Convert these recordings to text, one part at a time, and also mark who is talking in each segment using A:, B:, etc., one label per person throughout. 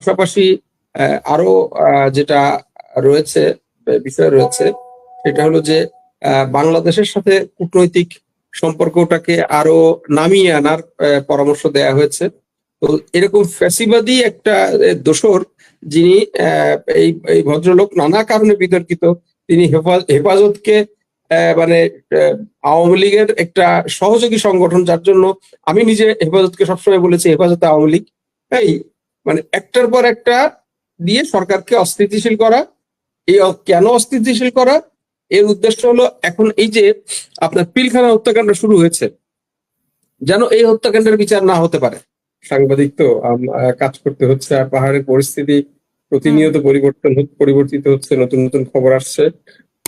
A: পাশাপাশি আরও যেটা রয়েছে, বিষয় রয়েছে, সেটা হলো যে বাংলাদেশের সাথে কূটনৈতিক সম্পর্কটাকে আরও নামিয়ে আনার পরামর্শ দেয়া হয়েছে। তো এরকম ফ্যাসিবাদী একটা দোসর যিনি এই এই ভদ্রলোক নানা কারণে বিতর্কিত, তিনি হেফাজ- হেফাজতকে মানে আওয়ামী লীগের একটা সহযোগী সংগঠন, যার জন্য আমি নিজে হেফাজতকে সবসময় বলেছি, হেফাজত আওয়ামী লীগ। এই মানে একটার পর একটা দিয়ে সরকারকে অস্থিতিশীল করা এই কেন অস্থিতিশীল করা? এর উদ্দেশ্য হলো এখন এই যে আপনার পিলখানা হত্যাকাণ্ড শুরু হয়েছে যেন এই হত্যাকাণ্ডের বিচার না হতে পারে। সাংবাদিক তো কাজ করতে হচ্ছে আর পাহাড়ের পরিস্থিতি প্রতিনিয়ত পরিবর্তন পরিবর্তিত হচ্ছে নতুন নতুন খবর আসছে।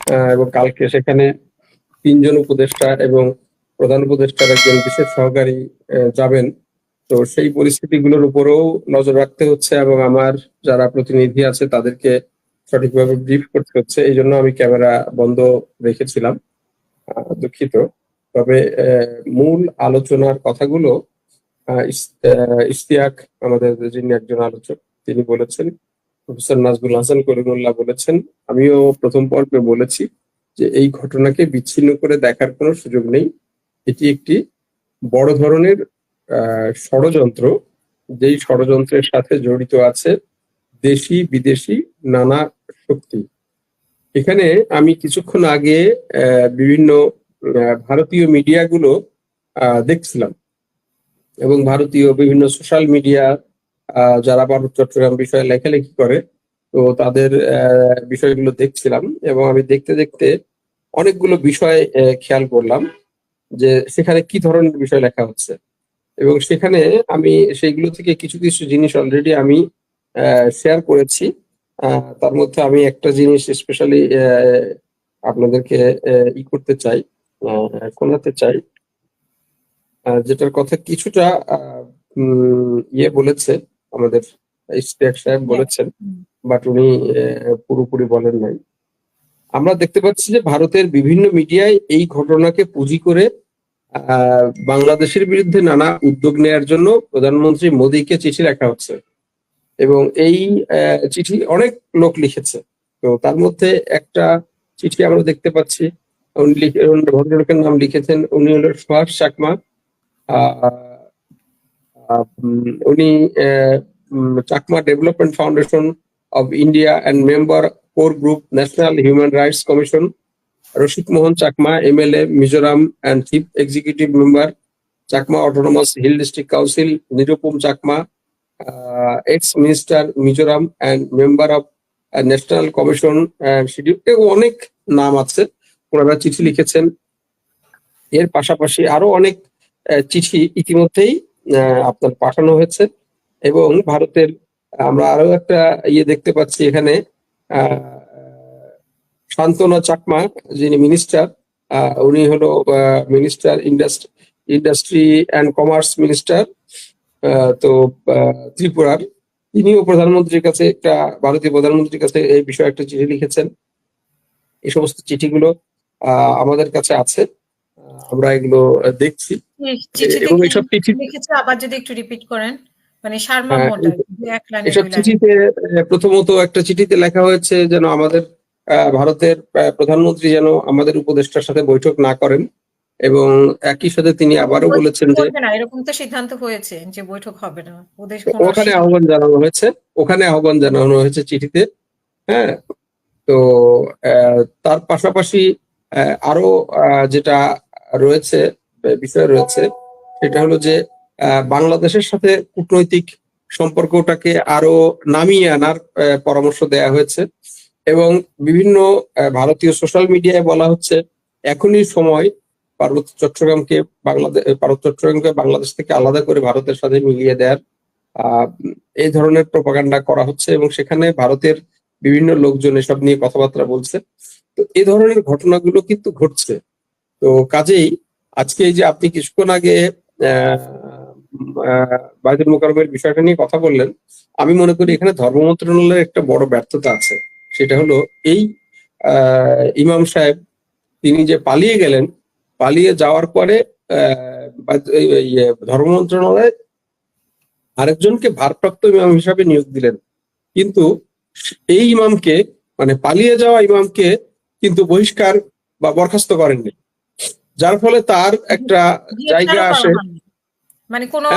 A: আহ, এবং কালকে সেখানে তিনজন উপদেষ্টা এবং প্রধান উপদেষ্টার একজন বিশেষ সহকারী যাবেন। তো সেই পরিস্থিতিগুলোর উপরেও নজর রাখতে হচ্ছে এবং আমার যারা প্রতিনিধি আছে তাদেরকে সঠিকভাবে ব্রিফ করতে হচ্ছে। এই জন্য আমি ক্যামেরা বন্ধ রেখেছিলাম দুঃখিত। তবে মূল আলোচনার কথাগুলো আহ, ইস- আহ, ইশতিয়াক আমাদের যিনি একজন আলোচক তিনি বলেছেন প্রফেসর নাজবুল হাসান করিমুল্লাহ বলেছেন আমিও প্রথম পর্বে বলেছি যে এই ঘটনাকে বিচ্ছিন্ন করে দেখার কোনো সুযোগ নেই। এটি একটি বড় ধরনের ষড়যন্ত্র, যেই ষড়যন্ত্রের সাথে জড়িত আছে দেশি, বিদেশি নানা শক্তি। এখানে আমি কিছুক্ষণ আগে বিভিন্ন ভারতীয় মিডিয়াগুলো দেখছিলাম। এবং ভারতীয় বিভিন্ন সোশ্যাল মিডিয়া যারা ভারত, চট্টগ্রাম বিষয়ে লেখালেখি করে, তো তাদের বিষয়গুলো দেখছিলাম। এবং আমি দেখতে দেখতে অনেকগুলো বিষয় খেয়াল করলাম যে সেখানে কি ধরনের বিষয় লেখা হচ্ছে। এবং সেখানে আমি সেইগুলো থেকে কিছু কিছু জিনিস অলরেডি আমি শেয়ার করেছি। তার মধ্যে আমি একটা জিনিস স্পেশালি আপনাদেরকে ই করতে চাই শোনাতে চাই। যেটার কথা কিছুটা আহ, উম, ইয়ে বলেছে আমাদের সাহেব বলেছেন বাট উনি আহ, পুরোপুরি বলেন নাই। আমরা দেখতে পাচ্ছি যে ভারতের বিভিন্ন মিডিয়ায় এই ঘটনাকে পুঁজি করে বাংলাদেশের বিরুদ্ধে নানা উদ্যোগ নেয়ার জন্য প্রধানমন্ত্রী মোদীকে চিঠি লেখা হচ্ছে। এবং এই চিঠি অনেক লোক লিখেছে। তো তার মধ্যে একটা চিঠি আমরা দেখতে পাচ্ছি। উনি ভদ্রলোকের নাম লিখেছেন। উনি হলো সুভাষ চাকমা উনি Chakma development foundation of India and member core group national human rights commission Rashid Mohan Chakma MLA Mizoram and chief executive member Chakma autonomous hill district council Nirupam Chakma ex minister Mizoram and member of national commission schedule অনেক নাম আছে ওনারা চিঠি লিখেছেন। এর পাশাপাশি আরও অনেক চিঠি ইতিমধ্যেই আপনার পাঠানো হয়েছে। এবং ভারতের আমরা আরও একটা ইয়ে দেখতে পাচ্ছি এখানে আহ, শান্তনা চাকমা যিনি মিনিস্টার উনি হলো minister industry industry and commerce minister তো ত্রিপুরার। তিনিও প্রধানমন্ত্রীর কাছে একটা ভারতীয় প্রধানমন্ত্রীর কাছে এই বিষয়ে একটা চিঠি লিখেছেন। এই সমস্ত চিঠিগুলো আহ, আমাদের কাছে আছে। আমরা এগুলো দেখছি। এবং এইসব চিঠি
B: লিখেছে? আবার যদি একটু রিপিট করেন। মানে সারমর্মটা
A: এসব চিঠিতে প্রথমত একটা চিঠিতে লেখা হয়েছে যেন আমাদের ভারতের প্রধানমন্ত্রী যেন আমাদের উপদেষ্টার সাথে বৈঠক না করেন এবং একই সাথে তিনি আবারও বলেছেন যে
B: এরকম তো সিদ্ধান্ত হয়েছে যে বৈঠক হবে না।
A: ওখানে আহ্বান জানানো হয়েছে ওখানে আহ্বান জানানো হয়েছে চিঠিতে হ্যাঁ? তো আহ, তার পাশাপাশি আরও আহ, যেটা রয়েছে বিষয় রয়েছে সেটা হলো যে আহ, বাংলাদেশের সাথে কূটনৈতিক সম্পর্কটাকে আরও নামিয়ে আনার পরামর্শ দেয়া হয়েছে। এবং বিভিন্ন ভারতীয় সোশ্যাল মিডিয়ায় বলা হচ্ছে এখনই সময় পার্বত্য চট্টগ্রামকে বাংলাদেশ পার্বত্য চট্টগ্রামকে বাংলাদেশ থেকে আলাদা করে ভারতের সাথে মিলিয়ে দেওয়ার এই ধরনের প্রপাগান্ডা করা হচ্ছে এবং সেখানে ভারতের বিভিন্ন লোকজন এসব নিয়ে কথাবার্তা বলছে। তো এই ধরনের ঘটনাগুলো কিন্তু ঘটছে। তো কাজেই আজকে এই যে আপনি কিছুক্ষণ আগে আহ, বাইতুল মোকারমের বিষয়টা নিয়ে কথা বললেন আমি মনে করি এখানে ধর্ম মন্ত্রণালয়ের একটা বড় ব্যর্থতা আছে। সেটা হলো এই আহ, ইমাম সাহেব তিনি যে পালিয়ে গেলেন পালিয়ে যাওয়ার পরে ধর্ম মন্ত্রণালয় আরেকজনকে ভারপ্রাপ্ত ইমাম হিসাবে নিয়োগ দিলেন। কিন্তু এই ইমামকে মানে পালিয়ে যাওয়া ইমামকে কিন্তু বহিষ্কার বা বরখাস্ত করেননি। যার ফলে তার একটা জায়গা আসে।
B: মানে কোনো।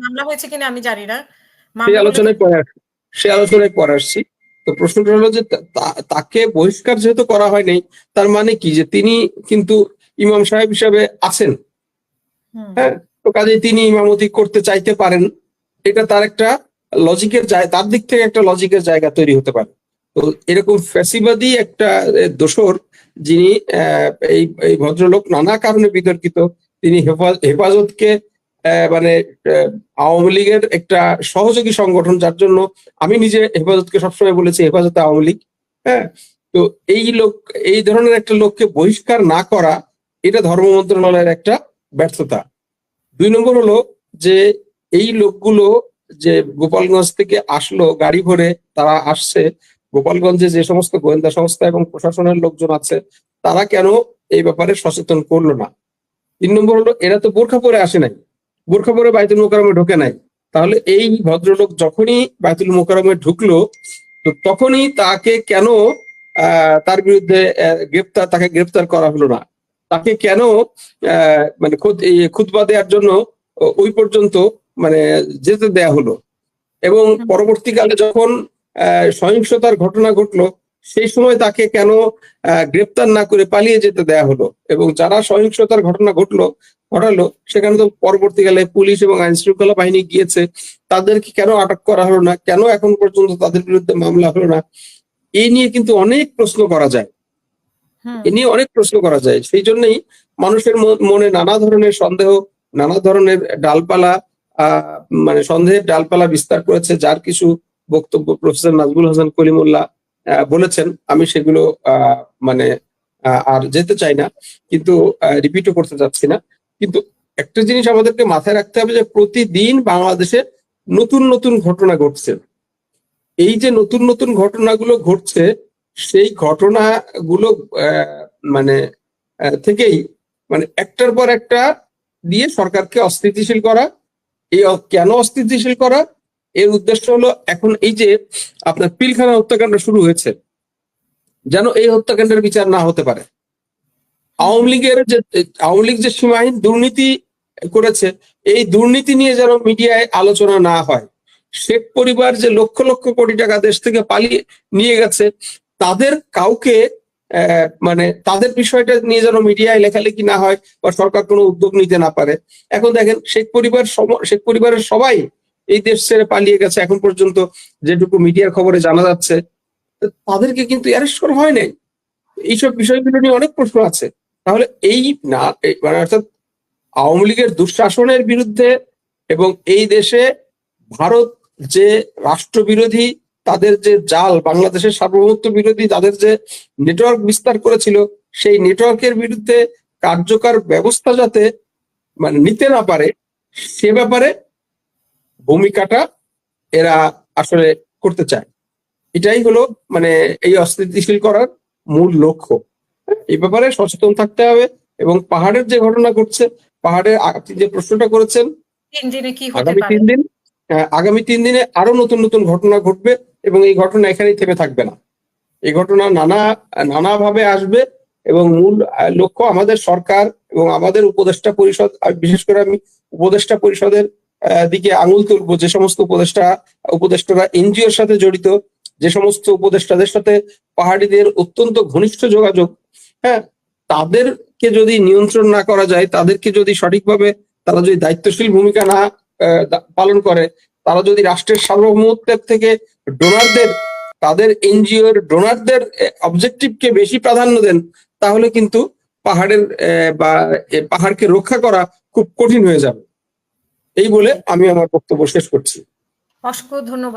B: মামলা হয়েছে কিনা আমি জানি না।
A: সেই আলোচনায় পরে সেই আলোচনায় পরে আসছি। তো প্রশ্নটা হলো যে তাকে বহিষ্কার যেহেতু করা হয়নি তার মানে কি? যে তিনি কিন্তু ইমাম সাহেব হিসাবে আছেন। হ্যাঁ? তো কাজেই তিনি ইমামতি করতে চাইতে পারেন। এটা তার একটা লজিকের জায়গা তার দিক থেকে একটা লজিকের জায়গা তৈরি হতে পারে। তো এরকম ফ্যাসিবাদী একটা দোসর যিনি আহ, এই ভদ্রলোক নানা কারণে বিতর্কিত তিনি হেফাজ- হেফাজতকে মানে আওয়ামী লীগের একটা সহযোগী সংগঠন, যার জন্য আমি নিজে হেফাজতকে সবসময় বলেছি, হেফাজতে আওয়ামী লীগ হ্যাঁ? তো এই লোক, এই ধরনের একটা লোককে বহিষ্কার না করা, এটা ধর্ম মন্ত্রণালয়ের একটা ব্যর্থতা। দুই নম্বর হলো যে, এই লোকগুলো যে গোপালগঞ্জ থেকে আসলো, গাড়ি ভরে তারা আসছে, গোপালগঞ্জে যে সমস্ত গোয়েন্দা সংস্থা এবং প্রশাসনের লোকজন আছে, তারা কেন এই ব্যাপারে সচেতন করল না? তিন নম্বর হলো, এরা তো বোরখা পরে আসে নাই। বোরখা পরে বাইতুল মোকারমে ঢোকে নাই। তাহলে এই ভদ্রলোক যখনই বাইতুল মোকারমে ঢুকলো তো তখনই তাকে কেন তার বিরুদ্ধে গ্রেপ্তার তাকে গ্রেপ্তার করা হলো না? তাকে কেন আহ, মানে খুদ এই খুতবা দেওয়ার জন্য ওই পর্যন্ত মানে যেতে দেয়া হলো? এবং পরবর্তীকালে যখন আহ, সহিংসতার ঘটনা ঘটলো সেই সময় তাকে কেন আহ, গ্রেপ্তার না করে পালিয়ে যেতে দেয়া হলো এবং যারা সহিংসতার ঘটনা ঘটলো ঘটালো সেখানে তো পরবর্তীকালে পুলিশ এবং আইন শৃঙ্খলা বাহিনী গিয়েছে তাদেরকে কেন আটক করা হলো না? কেন এখন পর্যন্ত তাদের বিরুদ্ধে মামলা হলো না? এই নিয়ে কিন্তু অনেক প্রশ্ন করা যায়। এ নিয়ে অনেক প্রশ্ন করা যায়। সেই জন্যই মানুষের মনে নানা ধরনের সন্দেহ নানা ধরনের ডালপালা আহ, মানে সন্দেহের ডালপালা বিস্তার করেছে যার কিছু বক্তব্য প্রফেসর নাজমুল হাসান কলিমুল্লাহ বলেছেন, আমি সেগুলো মানে আর যেতে চাই না, কিন্তু রিপিটও করতে চাচ্ছি না। কিন্তু একটা জিনিস আমাদেরকে মাথায় রাখতে হবে যে প্রতিদিন বাংলাদেশে নতুন নতুন ঘটনা ঘটছে। এই যে নতুন নতুন ঘটনাগুলো ঘটছে, সেই ঘটনাগুলো মানে থেকেই মানে একটার পর একটা দিয়ে সরকারকে অস্থিতিশীল করা, এই কেন অস্থিতিশীল করা এর উদ্দেশ্য হলো এখন এই যে আপনার পিলখানা হত্যাকাণ্ড শুরু হয়েছে, যেন এই হত্যাকাণ্ডের বিচার না হতে পারে। আওয়ামী লীগের যে, আওয়ামী লীগ যে সীমাহীন দুর্নীতি করেছে, এই দুর্নীতি নিয়ে যেন মিডিয়ায় আলোচনা না হয়, শেখ পরিবার যে লক্ষ লক্ষ কোটি টাকা দেশ থেকে পালিয়ে নিয়ে গেছে, তাদের কাউকে মানে তাদের বিষয়টা নিয়ে যেন মিডিয়ায় লেখালেখি না হয় বা সরকার কোনো উদ্যোগ নিতে না পারে। এখন দেখেন শেখ পরিবার শেখ পরিবারের সবাই এই দেশ ছেড়ে পালিয়ে গেছে। এখন পর্যন্ত যেটুকু মিডিয়ার খবরে জানা যাচ্ছে তাদেরকে কিন্তু অ্যারেস্ট করা হয় নাই। এইসব বিষয়গুলো নিয়ে অনেক প্রশ্ন আছে। তাহলে এই না মানে অর্থাৎ আওয়ামী লীগের দুঃশাসনের বিরুদ্ধে এবং এই দেশে ভারত যে রাষ্ট্রবিরোধী, তাদের যে জাল, বাংলাদেশের সার্বভৌমত্ব বিরোধী, তাদের যে নেটওয়ার্ক বিস্তার করেছিল, সেই নেটওয়ার্কের বিরুদ্ধে কার্যকর ব্যবস্থা যাতে মানে নিতে না পারে, সে ব্যাপারে ভূমিকাটা এরা আসলে করতে চায়। এটাই হলো মানে এই অস্থিতিশীল করার মূল লক্ষ্য। এই ব্যাপারে সচেতন থাকতে হবে এবং পাহাড়ের যে ঘটনা ঘটছে পাহাড়ের আপনি যে প্রশ্নটা করেছেন আগামী তিন দিন আগামী তিন দিনে আরও নতুন নতুন ঘটনা ঘটবে এবং এই ঘটনা এখানেই থেমে থাকবে না। এই ঘটনা নানা নানা ভাবে আসবে এবং মূল লক্ষ্য আমাদের সরকার এবং আমাদের উপদেষ্টা পরিষদ বিশেষ করে আমি উপদেষ্টা পরিষদের দিকে আঙুল তুলবো, যে সমস্ত উপদেষ্টা, উপদেষ্টারা এনজিওর সাথে জড়িত, যে সমস্ত উপদেষ্টাদের সাথে পাহাড়িদের অত্যন্ত ঘনিষ্ঠ যোগাযোগ হ্যাঁ তাদেরকে যদি নিয়ন্ত্রণ না করা যায়, তাদেরকে যদি সঠিকভাবে তারা যদি দায়িত্বশীল ভূমিকা না পালন করে, তারা যদি রাষ্ট্রের সার্বভৌমত্বের থেকে ডোনারদের, তাদের এনজিওর ডোনারদের অবজেক্টিভকে বেশি প্রাধান্য দেন, তাহলে কিন্তু পাহাড়ের বা পাহাড়কে রক্ষা করা খুব কঠিন হয়ে যাবে। এই বলে আমি আমার বক্তব্য শেষ করছি।
B: অসংখ্য ধন্যবাদ।